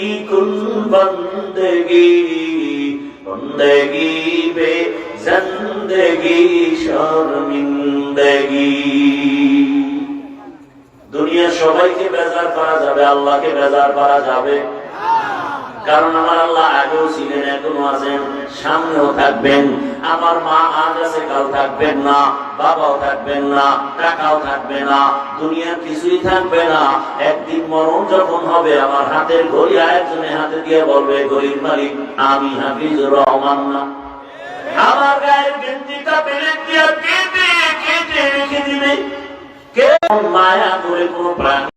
कुन बंदगी बंदगी बे जिंदगी शर्मिंदगी দুনিয়ার সবাইকে বেজার করা যাবে আল্লাহকে বেজার করা যাবে কারণ আমার আল্লাহ আগেও ছিলেন, এখনও আছেন, সামনেও থাকবেন। আমার মা আজ আছে কাল থাকবেন না, বাবাও থাকবেন না, টাকাও থাকবে না, দুনিয়ার কিছুই থাকবে না। একদিন মরণ যখন হবে, আমার হাতের ঘড়ি আরেকজনে হাতে দিয়ে বলবে, ঘড়ির মালিক আমি হাফিজুর রহমান না। আমার গায়ের গেঞ্জিটা পেলে দিয়ে কেটে কেটে রেখে দিবে কেউ মায়া করে কোন প্রাণী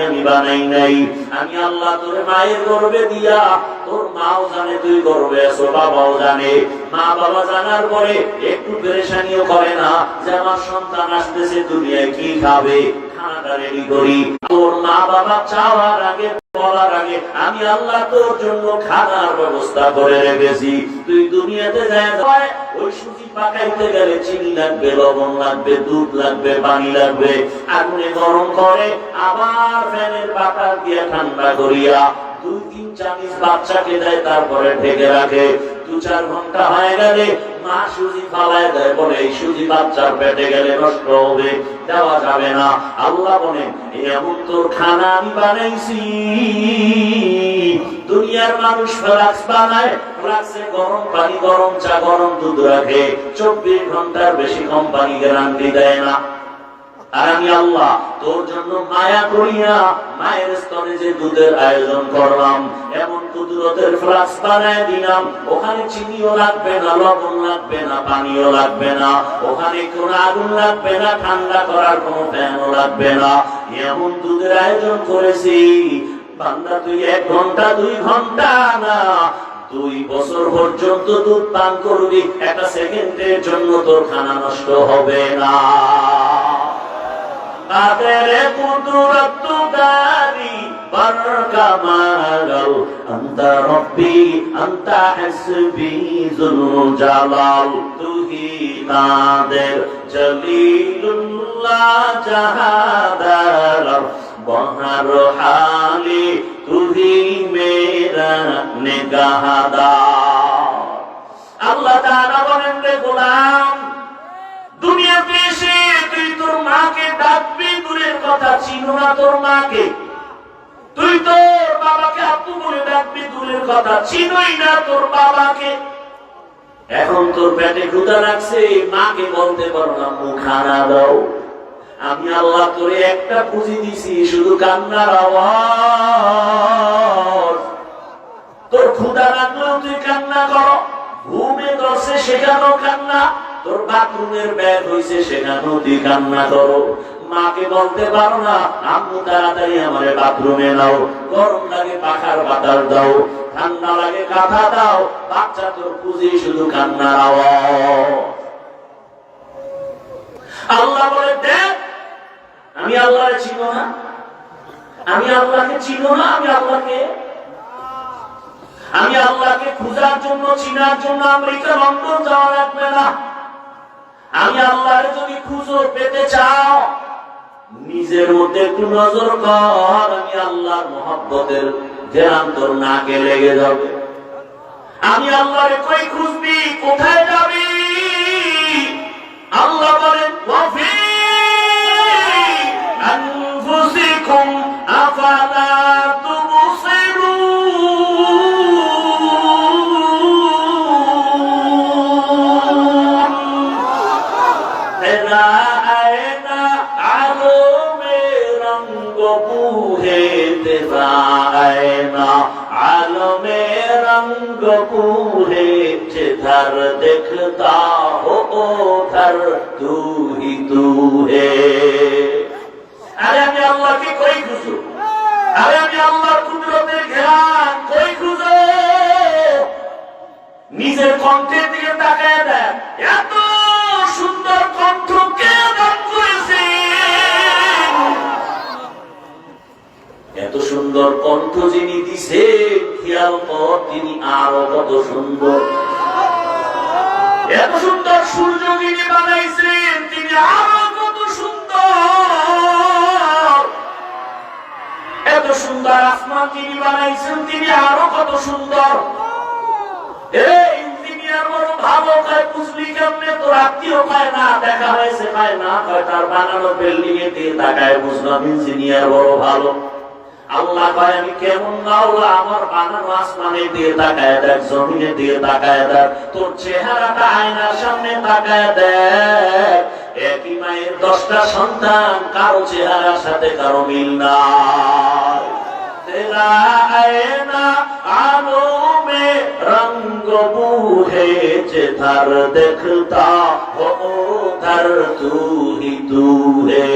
আমি বানাই নাই। আমি আল্লাহ তোর মায়ের গর্বে দিয়া, তোর মাও জানে, তুই গর্বে আছো, বাবাও জানে। মা বাবা জানার পরে একটু পেরেশানিও করে না যে আমার সন্তান আসতেছে, দুনিয়ায় কি খাবে? খানাটা রেডি করি। তোর মা বাবা চাওয়ার আগে আমি আল্লাহ তোর জন্য খানার ব্যবস্থা করে রেখেছি। তুই দুনিয়াতে ওই পাকাইতে গেলে চিনি লাগবে, লবণ লাগবে, দুধ লাগবে, পানি লাগবে। আগুনে গরম করে আবার ফ্যানের বাতাস দিয়ে ঠান্ডা করিয়া দুই তিন চামিচ বাচ্চাকে দেয়, তারপরে ঢেকে রাখে। দু চার ঘণ্টা হয়ে গেলে মা সুজি ফালায় দেয় বলে, এই সুজি বাচ্চার পেটে গেলে নষ্ট হবে, দেওয়া যাবে না। আল্লাহ বলেন এমন তোর খানা আমি বানাইছি। দুনিয়ার মানুষ ফ্লাক্স বানায়, ফ্লাক্সে গরম পানি, গরম চা, গরম দুধ রাখে। চব্বিশ ঘণ্টার বেশি কোম্পানি গ্যারান্টি দেয় না। আর আমি আল্লাহ তোর জন্য মায়া করিয়া মায়ের স্তরে যে দুধের আয়োজন করলাম, এমন কুদরতের ফ্লাক্স বানায় দিলাম, ওখানে চিনিও লাগবে না, লবণ লাগবে না, পানিও লাগবে না, ওখানে কোন আগুন লাগবে না, ঠান্ডা করার কোন ফ্যানও লাগবে না। এমন দুধের আয়োজন করেছি, বান্দা তুই এক ঘণ্টা, দুই ঘণ্টা না, দুই বছর পর্যন্ত দুধ পান করবি, একটা সেকেন্ডের জন্য তোর খানা নষ্ট হবে না। قادر قدرت داري بر كمال أنت ربي أنت حسبي ذو الجلال তুহি قادر جليل الله جهادر بہر حالی তুহি মেরা নিগাহদার আল্লাহ তাআলা বলেন রে গোলাম দুনিয়াতে এসে তুই তোর মাকে ডাকবি, দূরের কথা চিনো না তোর মাকে। তুই তোর বাবাকে আপু বলে ডাকবি, দূরের কথা চিনোই না তোর বাবাকে। এখন তোর পেটে ক্ষুদা লাগছে, মাকে বলতে পারো না, মুখ দাও। আমি আল্লাহ তোরে একটা পুঁজি দিছি, শুধু কান্নার আওয়াজ। তোর ক্ষুদা লাগলেও তুই কান্না করো, ঘুমে দশে সেখানেও কান্না। তোর বাথরুমের ব্যাগ হয়েছে সেখানেও তুই কান্না করো। মাকে বলতে পারো না, আম্মু, তাড়াতাড়ি আমারে বাথরুমে নাও, গরম লাগে পাখার বাতাস দাও, ঠান্ডা লাগে কাঁথা দাও, বাচ্চা তোর পুঁজি শুধু কান্নার আওয়াজ। আল্লাহ বলে, দেখ, আমি আল্লাহরে চিনো না। আমি আল্লাহকে চিনো না, আমি আল্লাহকে আমি আল্লাহকে খোঁজার জন্য, চিনার জন্য আমেরিকা লন্ডন যাওয়া লাগবে না। আমি আল্লাহরে যদি খুঁজো পেতে চাও, নিজের মধ্যে একটু নজর কর, আমি আল্লাহর মহব্বতের ধ্যান তোর নাকে লেগে যাবে। আমি আল্লাহরে কই খুঁজবি? কোথায় যাবি? আল্লাহ বলেন রঙ্গ বুহে जिधर देखता हो उधर तू ही तू है আরে আমি আল্লাহকে কই খুঁজো আরে আমি আল্লাহর কুদরতের জ্ঞান কই খুঁজো নিজের কণ্ঠের দিকে তাকায় দেন এত সুন্দর কণ্ঠ সুন্দর কণ্ঠ যিনি দিছে, খেয়াল কর তিনি আরও কত সুন্দর। এত সুন্দর সূর্য যিনি বানাইছেন, তিনি আরও কত সুন্দর। এত সুন্দর আসমান যিনি বানাইছেন, তিনি আরও কত সুন্দর। ইঞ্জিনিয়ার বড় ভালো বুঝলি কেমনে? তোর আত্মীয় খায় না, দেখা হয়েছে খায় না তার বানানো বিল্ডিং এ দিয়ে তাকায় বুঝলাম ইঞ্জিনিয়ার বড় ভালো। আল্লাহ কয়েন কেমন মাওলা আমার বানানো আসমানে দিয়ে তাকায় দেখ জমিনে দিয়ে তাকায় দেখ, তোর চেহারাটা আয়নার সামনে তাকায় দেখ। একই মায়ের দশটা সন্তান, কারও চেহারার সাথে কারও মিল না মে রঙ্গ দেখতা, ও তু হি তু হে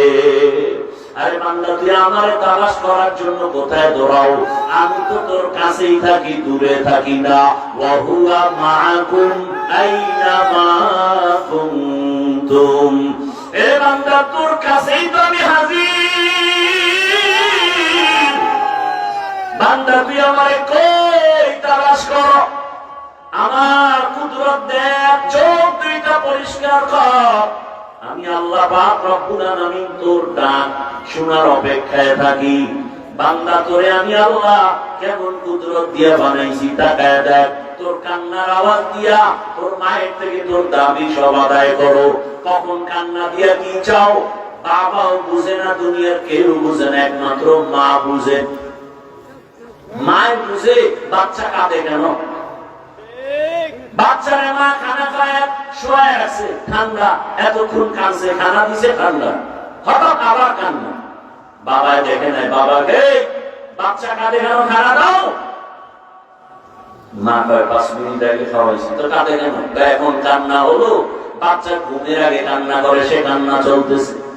আরে বান্দা, তুই আমারে তালাশ করার জন্য কোথায় দৌড়াও? আমি তো তোর কাছেই থাকি, দূরে থাকি না। ওয়াহুয়া মাকুম আইনা কুনতুম। এ বান্দা, তোর কাছেই তো আমি হাজির। বান্দা, তুই আমারে কই তালাশ কর? আমার কুদরত দেখ চোখ দুইটা পরিষ্কার কর। আমি আল্লাহ আলামিন তোর ডাক শোনার অপেক্ষায় থাকি। বান্দা তোরে আমি আল্লাহ কেমন কুদরত দিয়া বানাইছি তাকায় দেখ। তোর কান্নার আওয়াজ দিয়া তোর মায়ের থেকে তোর দাবি সব আদায় করো। কখন কান্না দিয়া কি চাও? বাবাও বুঝে না, দুনিয়ার কেউ বুঝে না, একমাত্র মা বুঝে। মায় বুঝে, বাচ্চা কাঁদে কেন? বাচ্চারা মা খানা খায় শোয়া আছে ঠান্ডা এতক্ষণ কাঁদছে খানা দিছে ঠান্ডা হঠাৎ আবার কান্না। দেখে নাই, বাবাকে, বাচ্চা কাঁদে কেন খানা দাও। মা কয়, পাঁচ মিনিট আগে খাওয়াইছি। তো কাঁদে কেন? এখন কান্না হলো, বাচ্চা ঘুমের আগে কান্না করে, সে কান্না চলতেছে।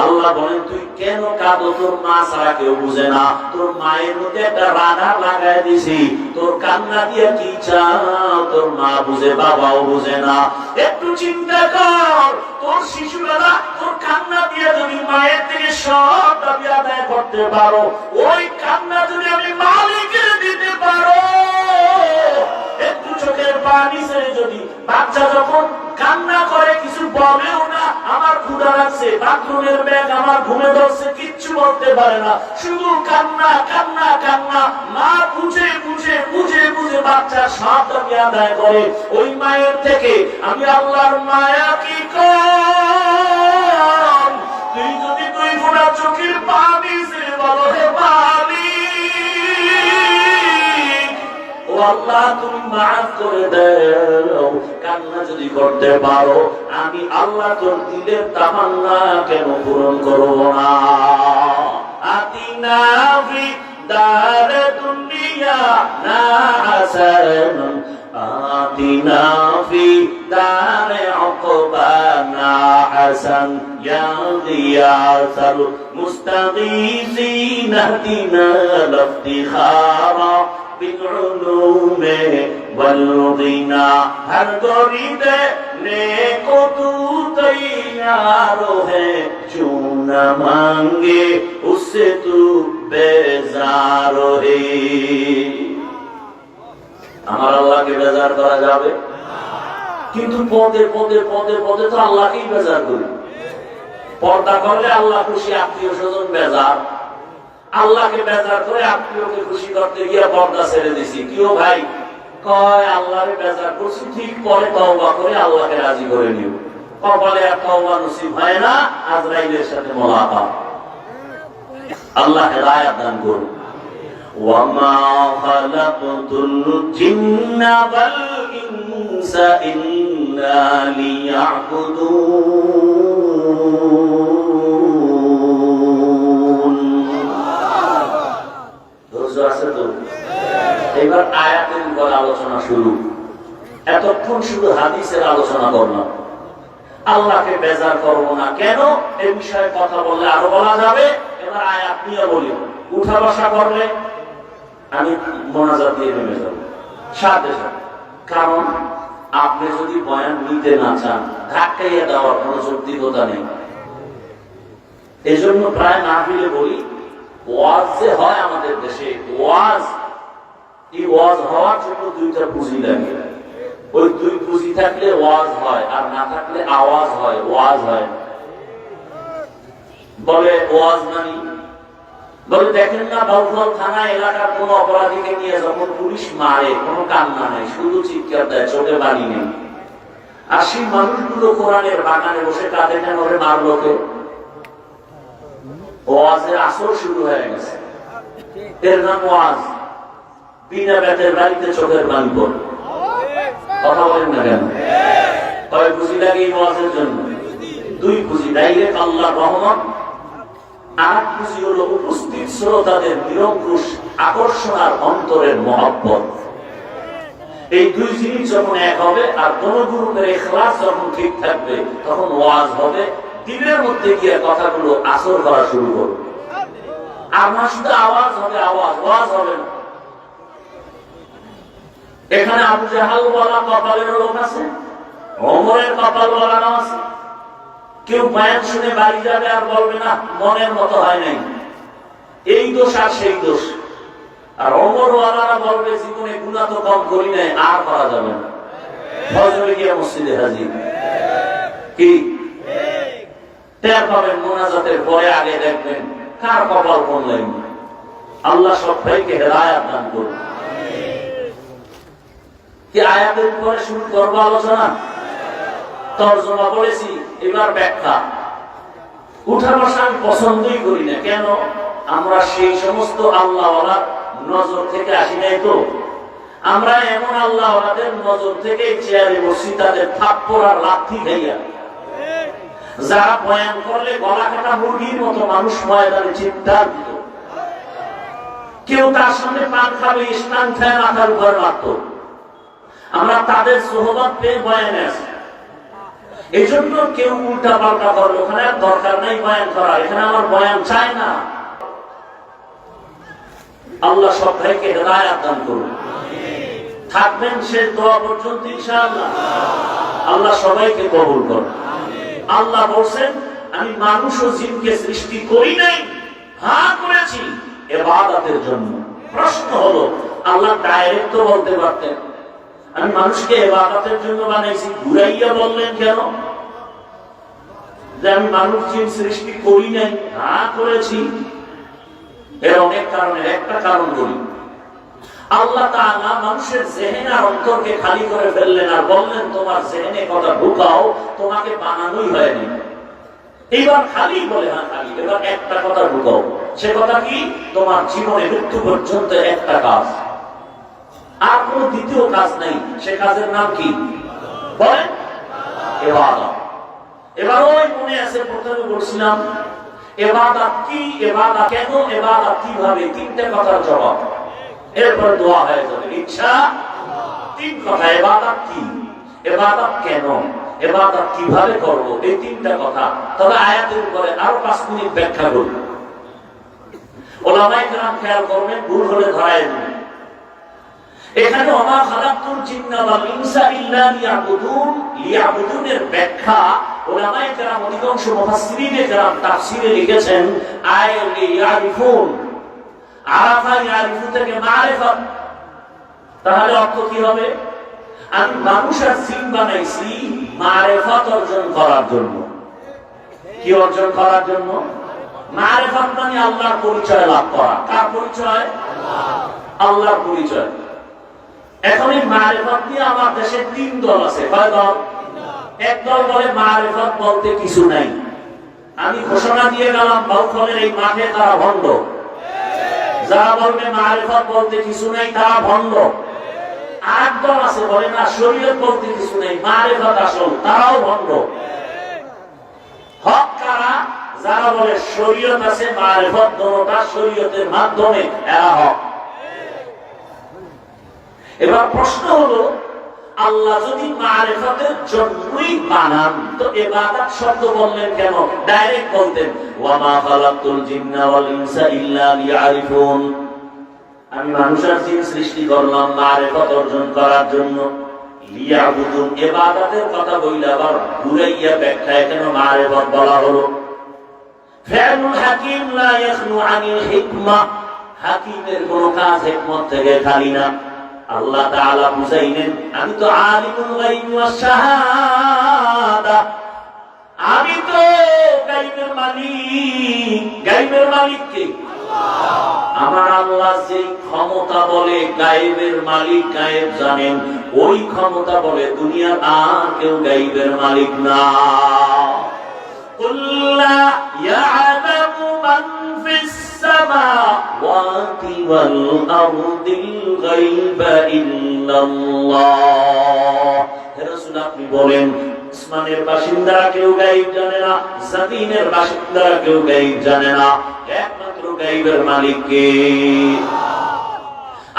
আল্লাহ বলেন, তুই কেন কাঁদো? তোর মা ছাড়া কেউ বুঝে না। তোর মায়ের মধ্যে একটা রাধা লাগাই দিছি। তোর কান্না দিয়ে কি চাও? তোর মা বুঝে, বাবাও বুঝে না। একটু চিন্তা কর, তোর শিশুরা তোর কান্না দিয়ে যদি মায়ের থেকে সব দাবি আদায় করতে পারো, ওই কান্না যদি আমি মালিকের দিতে পারো। একটু চোখের পানি ছেড়ে যদি বাচ্চা যখন কান্না করে, কিছু বলেও না, আমার ক্ষুদা লাগছে, বাথরুমের ব্যাগ আমার ঘুমে ধরছে, কিচ্ছু বলতে পারে না। শুধু কান্না কান্না কান্না, মা বুঝে বুঝে বুঝে বুঝে বাচ্চা সব দাবি আদায় করে। ওই মায়ের থেকে আমি আল্লাহর মায়া কি কম? তুই যদি তুই ফোটা চোখের পানি ছেড়ে বলো, হে পানি ও আমি আল্লাহ তোর দিলের কেন পূরণ করব না? আতিনা ফি দার দুনিয়া না হাসান না হাসান। ইয়া দিয়াসাল মুস্তাগীসিন আতিনা লাফতিখারা بالعلوم والغنى ہر دورید نیک تو تیار ہے کیوں نہ مانگے اس سے تو بیزار আমার আল্লাহকে বেজার করা যাবে? কিন্তু পদে পদে পদে পদে তো আল্লাহকেই বেজার করি। পর্দা করলে আল্লাহ খুশি, আত্মীয় স্বজন বেজার। আল্লাহকে বেজার করে আত্মীয়কে খুশি করতে গিয়ে পর্দা ছেড়ে দিছি কিও ভাই কয় আল্লাহরে বেজার করছি ঠিক পরে তওবা করে আল্লাহকে রাজি করে নিও কপালে আর তওবা নসিব হয় না আজরাইলের সাথে মোলাকাত আল্লাহ হেদায়াত দান করুন وما خلقت الجن والإنس إلا ليعبدون আছে তো? এবার আয়াতের উপর আলোচনা শুরু। এতক্ষণ শুধু হাদিসের আলোচনা করলাম। আল্লাহকে বেজার করব না। কেন? এ বিষয়ে কথা বললে আরও বলা যাবে। এবার আয়াত নিয়ে বলি। উঠা বসা করলে আমি মোনাজাত দিয়ে নেমে যাব। সাথে সাথে। কারণ আপনি যদি বয়ান নিতে না চান, ধাক্কাইয়া দেওয়ার কোন যৌক্তিকতা নেই। এই জন্য প্রায় না বলি ওয়াজ যে হয় আমাদের দেশে, ওয়াজ, এই ওয়াজ হওয়ার জন্য দুইটা পুঁজি লাগে। ওই দুই পুঁজি থাকলে ওয়াজ হয়, আর না থাকলে আওয়াজ হয়, ওয়াজ হয়। বলে ওয়াজ মানি, বলে দেখেন না বাউফল থানা এলাকার কোন অপরাধীকে নিয়ে যখন পুলিশ মারে, কোনো কান্না নেই, শুধু চিৎকার দেয়, চোখে বাড়ি নেই। আর সেই মানুষগুলো কোরআনের বাগানে বসে কাঁদে কেন ওরে মারলো কে? ওয়াজের আসর শুরু হয়ে গেছে। এর নাম ওয়াজ। বিনা ব্যাটের বাড়িতে চোখের বান পড়ে। কথা বলেন না কেন? কয় খুশি লাগে এই ওয়াজের জন্য? দুই খুশি ডাইরেক্ট আল্লাহ রহমত। আর খুশি হলো উপস্থিত শ্রোতাদের নিরঙ্কুশ আকর্ষণ আর অন্তরের মহব্বত। এই দুই জিনিস যখন এক হবে আর কোন গ্রুপের এখলাস যখন ঠিক থাকবে, তখন ওয়াজ হবে। দিনের মধ্যে গিয়ে কথাগুলো আসর করা শুরু করবে। আর শুধু আওয়াজ হবে, আওয়াজ ওয়াজ হবে না। এখানে আবু জাহাল বলা কপালের লোক আছে অমরের কপাল বলা নাম আছে। কেউ বয়ান শুনে বাড়ি যাবে আর বলবে, না, মনের মতো হয় নাই। এই দোষ আর সেই দোষ। আর অমর ওয়ালারা বলবে, জীবনে গুণা তো কম করি নাই, আর করা যাবে না। ফজরে গিয়ে মসজিদে হাজির। কি? টের মোনাজাতের পরে আগে দেখবেন, কার কপাল কোন আল্লাহ সব ভাইকে হেদায়াত দান করুন। কি আয়াতের উপরে শুরু করব আলোচনা? তর্জমা বলেছি, এবার ব্যাখ্যা। উঠা বসা আমি পছন্দই করি না, কেন? আমরা সেই সমস্ত আল্লাহওয়ালা নজর থেকে আসি নাই তো। আমরা এমন আল্লাহওয়ালাদের নজর থেকে চেয়ারে বসি, তাদের থাপ্পড় আর লাথি খাইয়া। যারা বয়ান করলে গলা কাটা মুরগির মতো মানুষ ময়দানে চিন্তার দিত। কেউ তার সামনে পান খাবে, স্নান খায়, মাথার উপর মারত আমরা তাদের সোহবত পেয়ে বয়ানে আসি এই জন্য কেউ উল্টা পাল্টা করবে ওখানে দরকার নাই বয়ান করা, এখানে আমার বয়ান চাই না। আল্লাহ সব ভাইকে হেদায়াত দান করুন। থাকবেন সে দোয়া পর্যন্ত, ইনশাআল্লাহ। আল্লাহ সবাইকে কবুল করুন। আল্লাহ বলছেন, আমি মানুষ ও জিনকে সৃষ্টি করি নাই হ্যাঁ করেছি এবাদাতের জন্য। প্রশ্ন হলো, আল্লাহ ডাইরেক্ট তো বলতে পারতেন। আমি মানুষকে এবাদতের জন্য বানাইছি, ঘুরাইয়া বললেন কেন? যে আমি মানুষ, জিন সৃষ্টি করি নাই হ্যাঁ করেছি। এর অনেক কারণের, একটা কারণ বলি। আল্লাহ মানুষের জেহেন আর অন্তরকে খালি করে ফেললেন আর বললেন, তোমার জেহেনে কথা ঢুকাও, তোমাকে বানানোই হয়নি। খালি বলে না খালি। এবার একটা কথা ঢুকাও। সে কথা কি? তোমার জীবনে মৃত্যু পর্যন্ত একটা কাজ। আর কোন দ্বিতীয় কাজ নেই। সে কাজের নাম কি? এবাদত। এবার ওই মনে আছে, প্রথমে বলছিলাম, এবাদত কি? এবাদত কেন? এবাদত কীভাবে? তিনটে কথার জবাব। এরপর দোয়া হয়ে যাবে। ইচ্ছা, তিন কথা, এবাদত কি? এবাদত কেন? এবাদত কীভাবে করব? এই তিনটা কথা। তবে আয়াতের উপরে আরও পাঁচ মিনিট ব্যাখ্যা করব ওলামাই খেয়াল করবেন, ভুল হলে ধরায় এখানে অমা খালাকুল জিন্না ইনসা ইল্লা লিয়াবুদুন। লিয়াবুদুনের ব্যাখ্যা ওলামায়ে কেরাম অধিকাংশ মুফাসসিরিনে কেরাম তাফসীরে লিখেছেন আয় লিয়ারিফুন। আরাফা ইয়ারিফু থেকে মারিফাত তাহলে অর্থ কি হবে? আমি মানুষ আর জিন বানাইছি মারিফাত অর্জন করার জন্য। কি অর্জন করার জন্য? মারিফাত মানে আল্লাহর পরিচয় লাভ করা। কার পরিচয়? আল্লাহর পরিচয়। এখন এই মারেফত নিয়ে আমার দেশে তিন দল আছে। কয় দল? এক দল বলে মারেফত বলতে কিছু নাই। আমি ঘোষণা দিয়ে গেলাম, বাউফলের এই মাঠে তারা ভণ্ড যারা বলবে মারেফত বলতে কিছু নেই, তারা ভণ্ড। আট দল আছে বলে না, শরীয়ত বলতে কিছু নেই, মারেফত আসল, তারাও ভণ্ড। হক কারা? যারা বলে শরীয়ত আছে, মারেফত দোনোটা শরীয়তের মাধ্যমে, এরা হক। এবার প্রশ্ন হলো আল্লাহ যদি জন্যই বানান, তো এবাদত শব্দ বললেন কেন? ডাইরেক্ট বলতেন, ওয়ামা খালাকতুল জিন্না ওয়াল ইনসা ইল্লা লিয়ারিফুন। আমি মানুষ আর জিন সৃষ্টি করলাম মারেফত অর্জন করার জন্য। লিয়াবুদুন ইবাদতের কথা বইলে আবার ঘুরাইয়া ব্যাখ্যায় কেন মারেফত বলা হলো? ফেরুল হাকিম লা ইয়াখনু আনিল হিকমা। হাকিমের কোন কাজ হিকমত থেকে খালি না। আল্লাহ তাআলা বুঝাইলেন, আমি তো আলিমুল গায়ব ওয়াস শাহাদা। আমি তো গায়বের মালিক। গায়বের মালিক কে? আমার আল্লাহ যে ক্ষমতা বলে গায়েবের মালিক গায়েব জানেন, ওই ক্ষমতা বলে দুনিয়ার আর কেউ গায়েবের মালিক না। কুল্লা ইয়ালামু মান ফিস السماوات والأرض الغيب إلا الله হে রাসূল আপনি বলেন আসমানের বাসিন্দারা কেউ গাইব জানে না জমিনের বাসিন্দারা কেউ গাইব জানে না একমাত্র গাইবের মালিক কে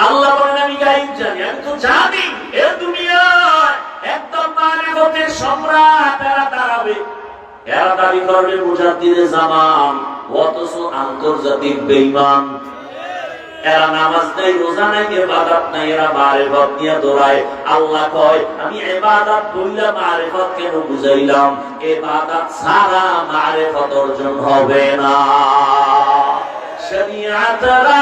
আল্লাহ বলেন আমি গাইব জানি আমি তো জানি এ দুনিয়ায় একদম মানবতের সম্রাট এরা দাঁড়াবে এরা দাবি করবে মুজাদ্দিদে জামান, অথচ আন্তর্জাতিক বেইমান। এরা নামাজ নাই, রোজা নাই এবাদত নাই, এরা মারেফত নিয়ে দৌড়ায়। আল্লাহ কয়, আমি এবাদত বললাম মারেফত কেন বুঝাইলাম? এবাদত সারা মারেফত অর্জন হবে না। শরিয়াতরা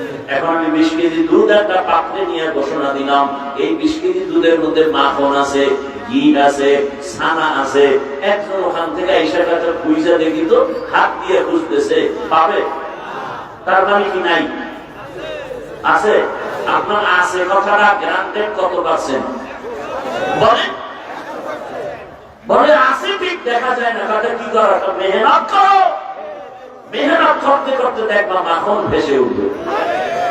এখন আমি বিশ কেজি দুধ একটা পাত্রে নিয়ে ঘোষণা দিলাম। এই বিশ কেজি দুধের মধ্যে মাখন আছে ঘি আছে, ছানা আছে। একজন ওখান থেকে এসে কাছে পুইজা দেখি তো হাত দিয়ে খুঁজতেছে। পাবে? তার মানে কি নাই? আছে? আপনার আছে কথাটা গ্রান্টেড কত পার্সেন্ট? বলেন বলে আছে ঠিক, দেখা যায় না। তাদের কি করা মেহনত করো। মেহনত করতে করতে দেখবা মাখন ভেসে উঠবে।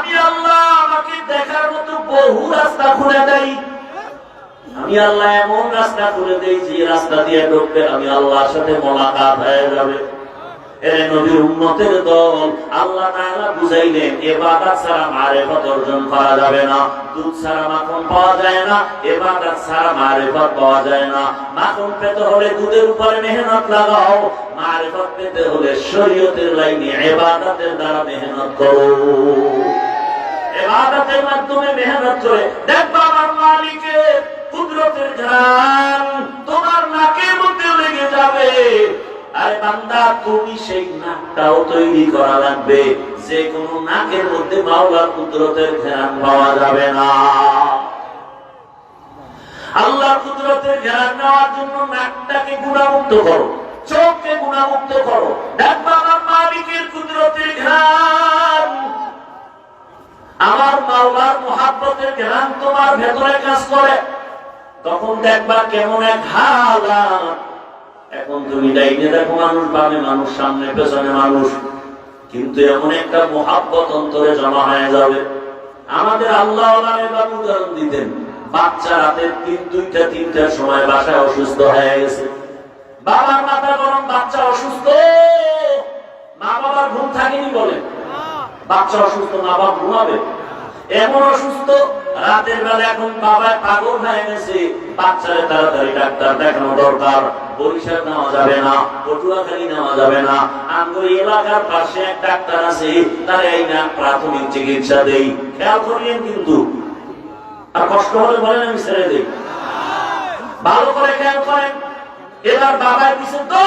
আমি আল্লাহ আমাকে দেখার মতো বহু রাস্তা খুলে দেই। আমি আল্লাহ এমন রাস্তা খুলে দেই যে রাস্তা দিয়ে ঢুকবে আমি আল্লাহর সাথে মোলাকাত হয়ে যাবে। মেহনত লাগাও, মারিফত পেতে হলে শরীয়তের লাইনে ইবাদতের দ্বারা মেহনত করো। ইবাদতের মাধ্যমে মেহনত করে। দেখবা আমার মালিকের কুদরতের ঘ্রাণ তোমার নাকের মধ্যে লেগে যাবে। আরে বান্দা, তুমি সেই নাকটাও তৈরি করা লাগবে। যে কোনো নাকের মধ্যে মাওলার কুদরতের ঘ্রাণ পাওয়া যাবে না। আল্লাহ কুদরতের ঘ্রাণ নেওয়ার জন্য নাকটাকে গুণামুক্ত করো, চোখকে গুণামুক্ত করো। দেখবা আমার মালিকের কুদরতের ঘ্রাণ আমার মাওলার মহাব্বতের জ্ঞান তোমার ভেতরে কাজ করে। তখন দেখবা কেমন এক হালাত এখন তুমি ডাইনে দেখো মানুষ, বামে মানুষ, সামনে পেছনে মানুষ। কিন্তু এমন একটা মহাব্বত অন্তরে জমা হয়ে যাবে। আমাদের আল্লাহ উদাহরণ দিতেন, বাচ্চা রাতের তিন, দুইটা, তিনটার সময় বাসায় অসুস্থ হয়ে গেছে। বাবার মাথা গরম, বাচ্চা অসুস্থ। মা বাবার ঘুম থাকেনি বলেন বাচ্চা অসুস্থ মা বাপ ঘুমাবে এমন অসুস্থ, রাতের বেলা এখন বাবা পাগল হয়ে গেছে, বাচ্চারে তাড়াতাড়ি ডাক্তার দেখানো দরকার। বরিশাল নেওয়া যাবে না, পটুয়াখালী নেওয়া যাবে না। এলাকার পাশে এক ডাক্তার আছে, তার এই না প্রাথমিক চিকিৎসা দেই। খেয়াল করিয়েন কিন্তু। আর কষ্ট হলে বলেন আমি ছেড়ে ভালো করে খেয়াল করেন। এবার পিছনে তো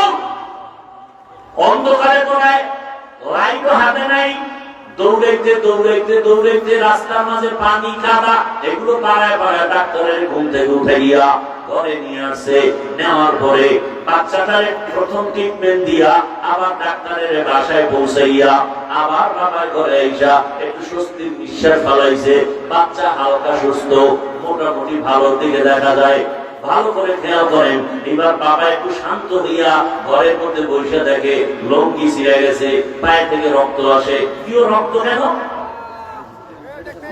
অন্ধকারে তোরায় লাইটও হাতে নাই। দৌড়াইতে প্রথম ট্রিটমেন্ট দিয়া আবার ডাক্তারের বাসায় পৌঁছাইয়া আবার ঘরে আইসা একটু স্বস্তির নিঃশ্বাস ফেলাইছে। বাচ্চা হালকা সুস্থ, মোটামুটি ভালো দিকে দেখা যায়। ভালো করে খেয়াল করেন। এবার বাবা একটু শান্ত হইয়া ঘরের মধ্যে বসে দেখে, লঙ্গি ছিঁড়ে গেছে পায়ে থেকে রক্ত আসে। কিও রক্ত কেন?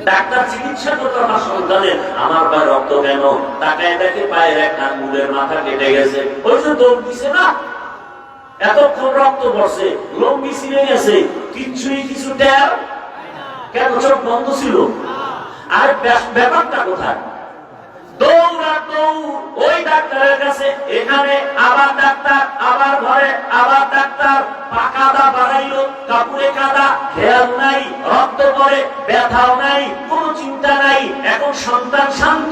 ডাক্তার চিকিৎসা করতো আমার সন্তানের, আমার পায়ে রক্ত কেন? তাকায় দেখে পায়ের এক আঙ্গুলের মাথা কেটে গেছে। ওই যে দৌড় দিছে না? এতক্ষণ রক্ত পড়ছে লম্বি ছিঁড়ে গেছে। কিচ্ছুই কিছু টের? কেন চোখ বন্ধ ছিল? আর ব্যাপারটা কোথায়? দৌড়া দৌড় ওই ডাক্তারের এখানে আবার ডাক্তার, আবার ঘরে, আবার ডাক্তার। পাকাদা বাড়াইলো, কাপড়ে কাদা, খেয়াল নাই, রক্ত করে ব্যথাও নাই, কোনো চিন্তা নাই। এখন সন্তান শান্ত।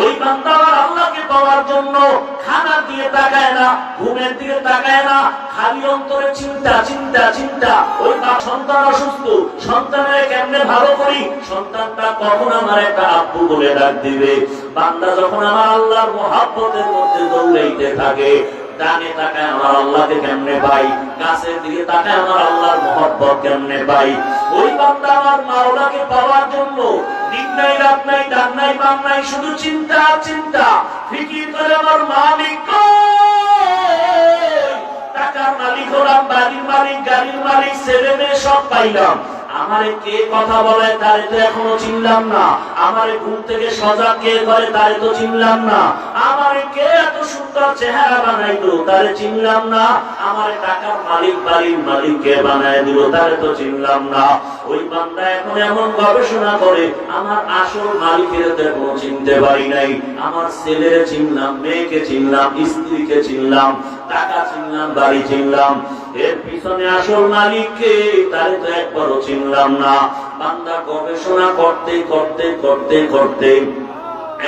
ওই বান্দা আমার আল্লাহকে পাওয়ার জন্য খানা দিয়ে তাকায় না, ঘুমের দিকে তাকায় না, খালি অন্তরে চিন্তা চিন্তা চিন্তা। ওই বাপ সন্তান অসুস্থ সন্তানের কেমনে ভালো করি? সন্তানটা কখন আমার একটা আব্বু বলে ডাক দিবে? বান্দা যখন আমার আল্লাহর মহাব্বতের মধ্যে দৌড়াইতে থাকে আমার আল্লাহকে কেমনে পাই? গাছের দিকে তাকায় আমার আল্লাহর মহব্বত কেমনে পাই? ওই বান্দা আমার মাওলাকে পাওয়ার জন্য দিন নাই, রাত নাই ডান নাই বাম নাই, শুধু চিন্তা চিন্তা ফিকির করে আমার মালিক? টাকার মালিক হলাম, বাড়ির মালিক, গাড়ির মালিক, ছেলে মেয়ে সব পাইলাম আমারে কে কথা বলে তো এখনও চিনলাম না। আমারে ঘুম থেকে কে করে তো চিনলাম না। আমারে কে এত সুন্দর চেহারা চিনলাম না। আমারে টাকার মালিক, বাড়ির মালিক কে বানায় দিল তো চিনলাম না। ওই বান্দা এখন এমন গবেষণা করে, আমার আসল মালিকের তো এখনও চিনতে পারি নাই। আমার ছেলেরে চিনলাম, মেয়েকে চিনলাম, স্ত্রীকে চিনলাম। টাকা চিনলাম বাড়ি চিনলাম এর পিছনে আসল মালিককে তারে তো একবারও চিনলাম না। বান্দা গবেষণা করতে করতে করতে করতে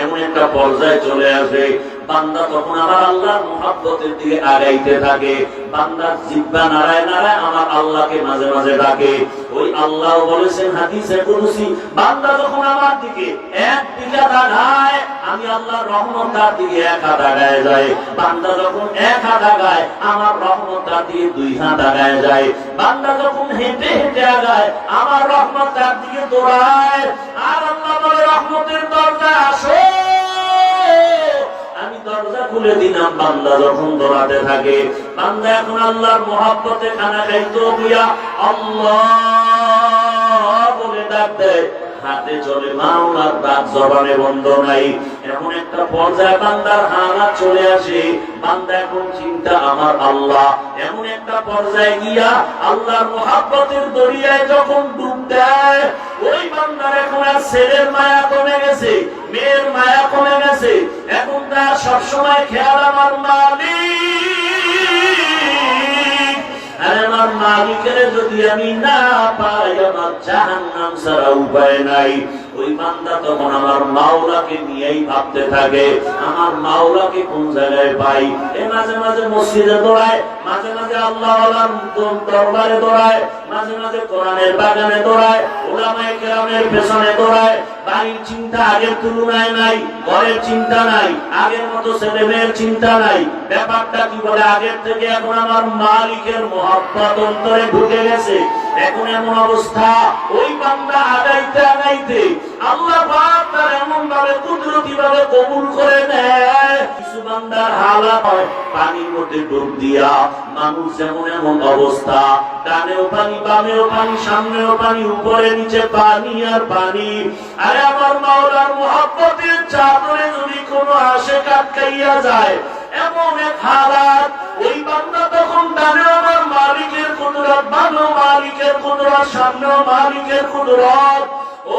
এমন একটা পর্যায়ে চলে আসে। বান্দা তখন আমার আল্লাহর মহাব্বতের দিকে আগাইতে থাকে। বান্দার জিব্বা নাড়ায় নাড়ায় আমার আল্লাহকে মাঝে মাঝে ডাকে। ওই আল্লাহ বলেছেন, হাদিসে কুদুসি বান্দা যখন আমার দিকে এক দিকে দাগায় আমি রহমত তার দিকে এক হাত আগায় যায়। বান্দা যখন এক হাত আগায় আমার রহমত তার দিকে দুই হাত আগায় যায়। বান্দা যখন হেঁটে হেঁটে আগায়, আমার রহমত তার দিকে দৌড়ায়। আর আল্লাহ বলে, রহমতের দরজা আসো। দরজা খুলে দিলাম বান্দা যখন দৌড়াতে থাকে, বান্দা এখন আল্লাহর মহাব্বতে খানা খাইতো দিয়া আল্লাহ বলে ডাক দেয় হাতে চলে, মাওলার ডাক জবানে বন্ধ নাই। এমন একটা পর্যায়ে বান্দার হালাত চলে আসে, বান্দা এখন চিন্তা, আমার আল্লাহ। এমন একটা পর্যায়ে গিয়া আল্লাহর মহাব্বতের দরিয়ায় যখন ডুব দেয়, ওই বান্দার এখন আর ছেলের মায়া কমে গেছে, মেয়ের মায়া কমে গেছে। এখন তার সবসময় খেয়াল আমার মালিক। আর আমার মালিকের যদি আমি না পাই আমার জাহান্নাম ছাড়া উপায় নাই। ওই বান্দা তখন আমার মাওলাকে নিয়েই ভাবতে থাকে, আমার মাওলাকে কোন জায়গায় পাই? এ মাঝে মাঝে মসজিদে দৌড়ায়, মাঝে মাঝে আল্লাহ দরবারে দৌড়ায়, মাঝে মাঝে কোরআনের বাগানে দৌড়ায়, ওলামায়ে কেরামের পেছনে দৌড়ায়, বাড়ির চিন্তা আগের তুলনায় নাই, ঘরের চিন্তা নাই, আগের মতো ছেলে মেয়ের চিন্তা নাই, ব্যাপারটা কি বলে? আগের থেকে এখন আমার মালিকের মহাব্বত অন্তরে ঢুকে গেছে। এখন এমন অবস্থা, ওই বান্দা আগাইতে আগাইতে এমন উপরে নিচে পানি আর পানি। আরে আমার মাওলার চাদরে যদি কোনো কাটকাইয়া যায়, এমন এক হালাত, ওই বান্দা তখন আমার মালিকের বামেও মালিকের কুদরত, সামনেও মালিকের কুদরত। ও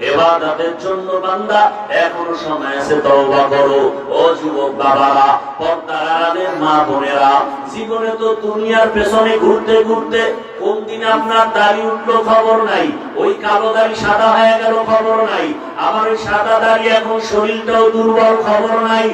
এবাদতের জন্য বান্দা এখনও সময় আছে, তওবা করো। ও যুবক বাবারা, পর্দার আড়ালে মা বোনেরা, জীবনে তো দুনিয়ার পেছনে ঘুরতে ঘুরতে কোন দিন আপনার দাড়ি উঠল খবর নাই, ওই কালো দাড়ি সাদা হয়ে গেল খবর নাই, আমার ওই সাদা দাড়ি এখন শরীরটাও দুর্বল খবর নাই।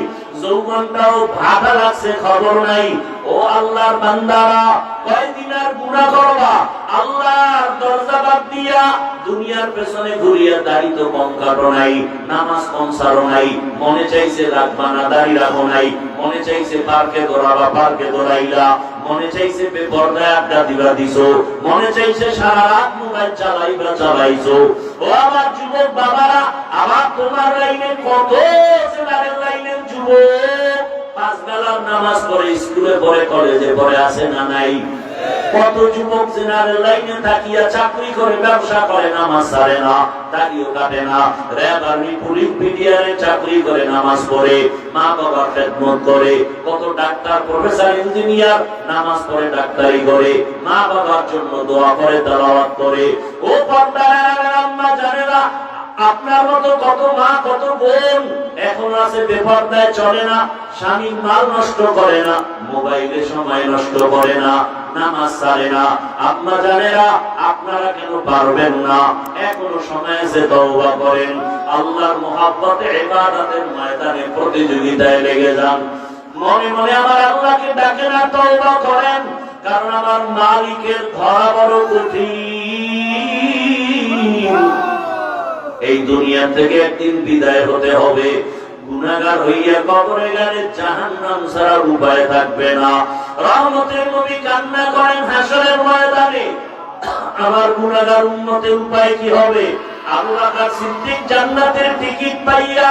যৌবনটাও ভাটা লাগছে, খবর নাই। ও আল্লাহর বান্দারা, কয়দিন আর গুণা করবা? আল্লাহর দরজা বাদ দিয়া দুনিয়ার পেছনে ঘুরিয়া দাড়ি তো কম কাটো নাই, নামাজ কম সারো নাই, মনে চাইছে রাখবা না দাড়ি রাখো নাই, মনে চাইছে পার্কে দৌড়াবা, পার্কে দৌড়াইলা, মনে চাইছে বেপর্দায় আড্ডা দিবা দিছো, মনে চাইছে সারা রাত মোবাইল চালাইবা চালাইছো। ও যুবক বাবারা আবার তোমার লাইনে কত সেনারের না চাকরি করে নামাজ না না পড়ে মা বাবার খেদমত করে, কত ডাক্তার, প্রফেসর, ইঞ্জিনিয়ার, নামাজ পড়ে, ডাক্তারি করে মা বাবার জন্য দোয়া করে, তালাওয়াত করে। ও পর্দার আম্মা জানেরা আপনার মতো কত মা, কত বোন এখন আছে বেপর্দায় চলে না স্বামীর মাল নষ্ট করে না, মোবাইলে সময় নষ্ট করে না প্রতিযোগিতায় লেগে যান। মনে মনে আমার করেন, কারণ আমার মালিকের ধরা বড় কঠিন। এই দুনিয়া থেকে একদিন বিদায় হতে হবে। গুনাগার হইয়া কবরে গেলে জাহান্নাম ছাড়ার উপায় থাকবে না। রহমতের নবী কান্না করেন হাসরের ময়দানে। আমার গুনাগার উন্নতের উপায় কি হবে? আবু বকর সিদ্দিক জান্নাতের টিকিট পাইয়া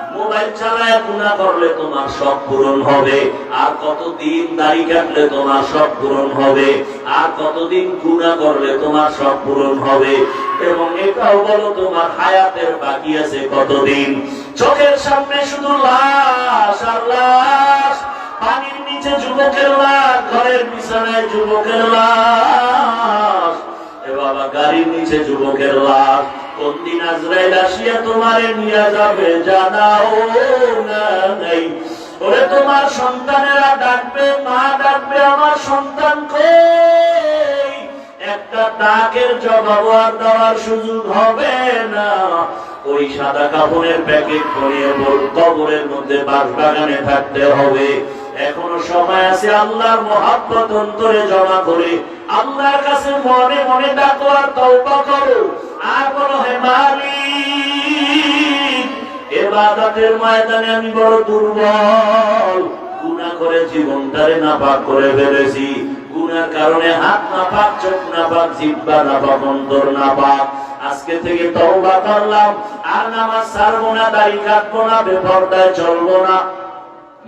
মোবাইল চালায়, গুণা করলে তোমার সব পূরণ হবে। আর কতদিন দাড়ি কাটলে তোমার সব পূরণ হবে? আর কতদিন গুণা করলে তোমার সব পূরণ হবে? এবং এটাও বলো, তোমার হায়াতের বাকি আছে কতদিন? চোখের সামনে শুধু লাশ আর লাশ, পানির নিচে যুবকের লাশ, ঘরের বিছানায় যুবকের লাশ। বাবা গাড়ির নিচে যুবকের লাশ। কোন দিন আজরাইল আসিয়া তোমারে নিয়ে যাবে, জানাও না ওরে তোমার সন্তানেরা ডাকবে, মা ডাকবে, আমার সন্তান একটা ডাকের জবাব আর দেওয়ার সুযোগ হবে না। ওই সাদা কাপড়ের প্যাকেট করিয়ে কবরের মধ্যে বাস বাগানে থাকতে হবে। এখনও সময় আছে আল্লাহর মহাব্বত অন্তরে জমা করে। আল্লাহর কাছে মনে মনে ডাকো আর তওবা করো। আর বলো, হে মালিক, এবাদতের ময়দানে আমি বড় দুর্বল। করে জীবনটারে নাপাক করে ফেলেছি। গুনার কারণে হাত নাপাক, চোখ নাপাক, জিব্বা নাপাক, অন্তর নাপাক। আজকে থেকে তওবা করলাম। আর নামাজ ছাড়বো না, দাড়ি কাটবো না, বেপরদায় চলবো না।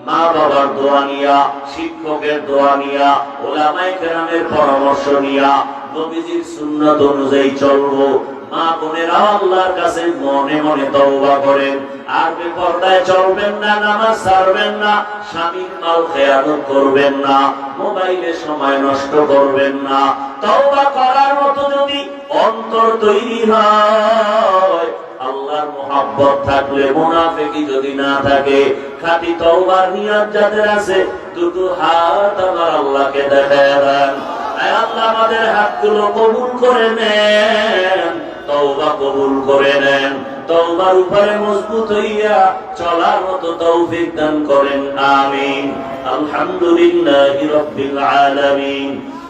মা বাবার দোয়া নিয়া, শিক্ষকের দোয়া নিয়া ওলামাই কেরামের পরামর্শ নিয়া নবীজির সুন্নত অনুযায়ী চলবো। মা বোনেরা আল্লাহর কাছে মনে মনে তওবা করেন। আর বেপরদায় চলবেন না, নামাজ ছাড়বেন না, স্বামীর মাল খেয়ানত করবেন না, মোবাইলে সময় নষ্ট করবেন না। তওবা করার মতো যদি অন্তর তৈরি হয় আল্লাহর মোহাব্বত থাকলে মুনাফিকি যদি না থাকে, খাঁটি তওবার নিয়ত যাদের আছে, দুটো হাত আমার আল্লাহকে দেখায় দেন। আল্লাহ, আমাদের হাতগুলো কবুল করে নেন, তওবা কবুল করে নেন। তওবার উপরে মজবুত হইয়া চলার মতো তৌফিক দান করেন, আমিন। আলহামদুলিল্লাহি রাব্বিল আলামিন।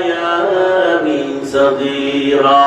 يا بي صغيرا.